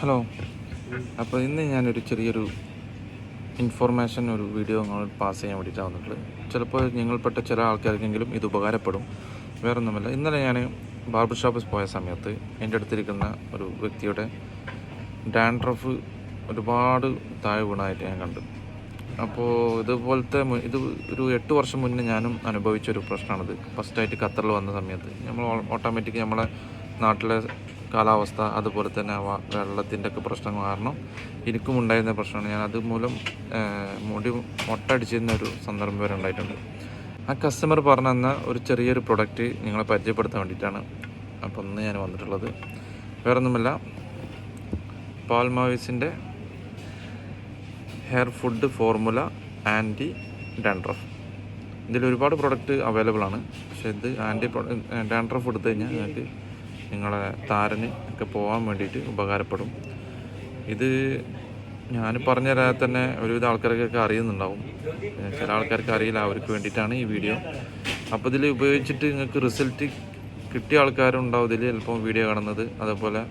Hello അപ്പോൾ ഇന്ന് ഞാനൊരു ചെറിയൊരു ഇൻഫോർമേഷൻ ഒരു വീഡിയോ നിങ്ങൾ പാസ് ചെയ്യാൻ വേണ്ടിയിട്ടാണ് വന്നിട്ടുള്ളത് ചിലപ്പോൾ നിങ്ങൾപ്പെട്ട ചില ആൾക്കാർക്കെങ്കിലും ഇത് ഉപകാരപ്പെടും. വേറൊന്നുമല്ല. ഇന്നലെ ഞാൻ ബാർബർ ഷോപ്പിൽ പോയ സമയത്ത് എന്റെ അടുത്തിരിക്കുന്ന ഒരു വ്യക്തിയുടെ ഡാൻഡ്രഫ് ഒരുപാട് താഴെ വീണായിട്ട് ഞാൻ കണ്ടു. അപ്പോൾ ഇതുപോലത്തെ ഇത് ഒരു എട്ട് വർഷം മുന്നേ ഞാനും അനുഭവിച്ച ഒരു പ്രശ്നമാണിത്. ഫസ്റ്റായിട്ട് ഖത്തറിൽ വന്ന സമയത്ത്. നമ്മൾ ഓട്ടോമാറ്റിക് നമ്മളെ നാട്ടിലെ കാലാവസ്ഥ അതുപോലെ തന്നെ വെള്ളത്തിന്റെ ഒക്കെ പ്രശ്നം കാരണം എനിക്കും ഉണ്ടായിരുന്ന പ്രശ്നമാണ്. ഞാൻ അത് മൂലം മുടി മൊട്ടടിച്ചിരുന്ന ഒരു സന്ദർഭം വരെ ഉണ്ടായിട്ടുണ്ട്. ആ കസ്റ്റമർ പറഞ്ഞു തന്ന ഒരു ചെറിയൊരു പ്രൊഡക്റ്റ് നിങ്ങളെ പരിചയപ്പെടുത്താൻ വേണ്ടിയിട്ടാണ് അപ്പോൾ ഇന്ന് ഞാൻ വന്നിട്ടുള്ളത്. വേറൊന്നുമല്ല പാൽമാവിസിന്റെ hair food formula anti dandruff ഇതിൽ ഒരുപാട് പ്രൊഡക്റ്റ് അവൈലബിൾ ആണ്. പക്ഷേ ഇത് ആന്റി ഡാൻഡ്രഫ് എടുത്തു കഴിഞ്ഞാൽ നിങ്ങൾക്ക് നിങ്ങളെ താരന് ഒക്കെ പോകാൻ വേണ്ടിയിട്ട് ഉപകാരപ്പെടും. ഇത് ഞാൻ പറഞ്ഞു തരാതെ തന്നെ ഒരുവിധ ആൾക്കാർക്കൊക്കെ അറിയുന്നുണ്ടാവും. ചില ആൾക്കാർക്ക് അറിയില്ല അവർക്ക് വേണ്ടിയിട്ടാണ് ഈ വീഡിയോ. അപ്പോൾ ഇതിൽ ഉപയോഗിച്ചിട്ട് നിങ്ങൾക്ക് റിസൾട്ട് കിട്ടിയ ആൾക്കാരുണ്ടാവും ഇതിൽ ചിലപ്പോൾ വീഡിയോ കാണുന്നത്. അതേപോലെ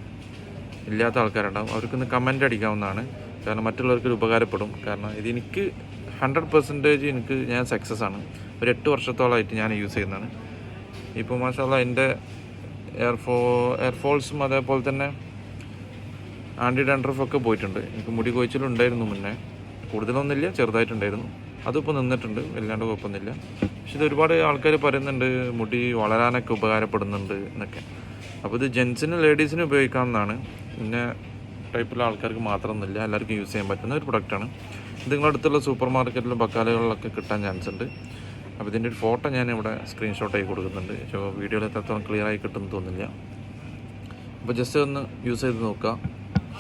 ഇല്ലാത്ത ആൾക്കാരുണ്ടാവും. അവർക്കൊന്ന് കമന്റ് അടിക്കാവുന്നതാണ്. കാരണം മറ്റുള്ളവർക്ക് ഉപകാരപ്പെടും. കാരണം ഇത് എനിക്ക് ഹൺഡ്രഡ് പെർസെന്റേജ് എനിക്ക് ഞാൻ സക്സസ് ആണ്. ഒരു എട്ട് വർഷത്തോളമായിട്ട് ഞാൻ യൂസ് ചെയ്യുന്നതാണ്. ഇപ്പോൾ മാഷാല്ല എന്റെ എയർഫോ എയർഫോൾസും അതേപോലെ തന്നെ ആന്റി ഡാൻഡ്രഫ് ഒക്കെ പോയിട്ടുണ്ട്. എനിക്ക് മുടി കൊഴിച്ചിലുണ്ടായിരുന്നു മുന്നേ. കൂടുതലൊന്നുമില്ല ചെറുതായിട്ടുണ്ടായിരുന്നു. അതിപ്പോൾ നിന്നിട്ടുണ്ട് വല്ലാണ്ട് കുഴപ്പമൊന്നുമില്ല. പക്ഷെ ഇത് ഒരുപാട് ആൾക്കാർ പറയുന്നുണ്ട് മുടി വളരാനൊക്കെ ഉപകാരപ്പെടുന്നുണ്ട് എന്നൊക്കെ. അപ്പോൾ ഇത് ജെൻസിനും ലേഡീസിനും ഉപയോഗിക്കാവുന്നതാണ്. പിന്നെ ടൈപ്പുള്ള ആൾക്കാർക്ക് മാത്രമൊന്നുമില്ല. എല്ലാവർക്കും യൂസ് ചെയ്യാൻ പറ്റുന്ന ഒരു പ്രൊഡക്റ്റാണ് ഇത് നിങ്ങളുടെ അടുത്തുള്ള സൂപ്പർ മാർക്കറ്റിലും ബക്കാലുകളിലൊക്കെ കിട്ടാൻ ചാൻസ് ഉണ്ട്. അപ്പോൾ ഇതിന്റെ ഒരു ഫോട്ടോ ഞാൻ ഇവിടെ സ്ക്രീൻഷോട്ട് ആയി കൊടുക്കുന്നുണ്ട്. പക്ഷേ വീഡിയോയിൽ എത്രത്തോളം ക്ലിയർ ആയി കിട്ടുമെന്ന് തോന്നുന്നില്ല. അപ്പോൾ ജസ്റ്റ് ഒന്ന് യൂസ് ചെയ്ത് നോക്കുക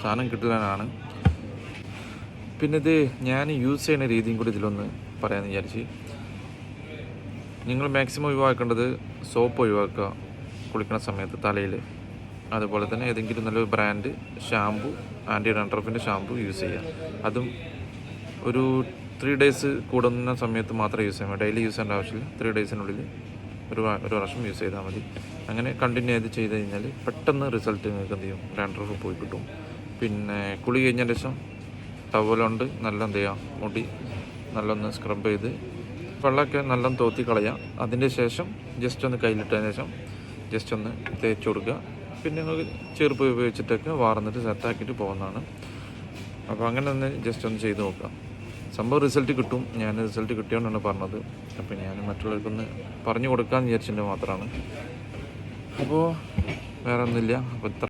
സാധനം കിട്ടാനാണ് പിന്നെ ഇത് ഞാൻ യൂസ് ചെയ്യുന്ന രീതിയും കൂടി ഇതിലൊന്ന് പറയാമെന്ന് വിചാരിച്ച്. നിങ്ങൾ മാക്സിമം ഒഴിവാക്കേണ്ടത് സോപ്പ് ഒഴിവാക്കുക. കുളിക്കുന്ന സമയത്ത് തലയിൽ. അതുപോലെ തന്നെ ഏതെങ്കിലും നല്ലൊരു ബ്രാൻഡ് ഷാമ്പു ആന്റി ഡാൻഡ്രഫിന്റെ ഷാമ്പു യൂസ് ചെയ്യുക. അതും ഒരു ത്രീ ഡേയ്സ് കൂടുന്ന സമയത്ത് മാത്രമേ യൂസ് ചെയ്യാൻ ഡെയിലി യൂസ് ചെയ്യേണ്ട ആവശ്യമില്ല. ത്രീ ഡേയ്സിനുള്ളിൽ ഒരു ഒരു വർഷം യൂസ് ചെയ്താൽ മതി. അങ്ങനെ കണ്ടിന്യൂ ചെയ്ത് ചെയ്ത് കഴിഞ്ഞാൽ പെട്ടെന്ന് റിസൾട്ട് നിങ്ങൾക്ക് എന്ത് ചെയ്യും? ഡാൻഡ്രഫ് പോയി കിട്ടും. പിന്നെ കുളി കഴിഞ്ഞ ശേഷം ടവലുണ്ട് നല്ല എന്ത് ചെയ്യാം? മുടി നല്ലൊന്ന് സ്ക്രബ് ചെയ്ത് വെള്ളമൊക്കെ നല്ല തോത്തി കളയാം. അതിന്റെ ശേഷം ജസ്റ്റ് ഒന്ന് കയ്യിലിട്ടതിന് ശേഷം ജസ്റ്റ് ഒന്ന് തേച്ച് കൊടുക്കുക. പിന്നെ നിങ്ങൾക്ക് ചെറുപ്പ് ഉപയോഗിച്ചിട്ടൊക്കെ വാർന്നിട്ട് സെറ്റാക്കിയിട്ട് പോകുന്നതാണ്. അപ്പോൾ അങ്ങനെ ഒന്ന് ജസ്റ്റ് ഒന്ന് ചെയ്ത് നോക്കുക. സംഭവം റിസൾട്ട് കിട്ടും. ഞാൻ റിസൾട്ട് കിട്ടിയോണ്ടാണ് പറഞ്ഞത്. അപ്പോൾ ഞാൻ മറ്റുള്ളവർക്കൊന്ന് പറഞ്ഞു കൊടുക്കാമെന്ന് വിചാരിച്ചിട്ട് മാത്രമാണ്. അപ്പോൾ വേറെ ഒന്നുമില്ല അപ്പോൾ ഇത്ര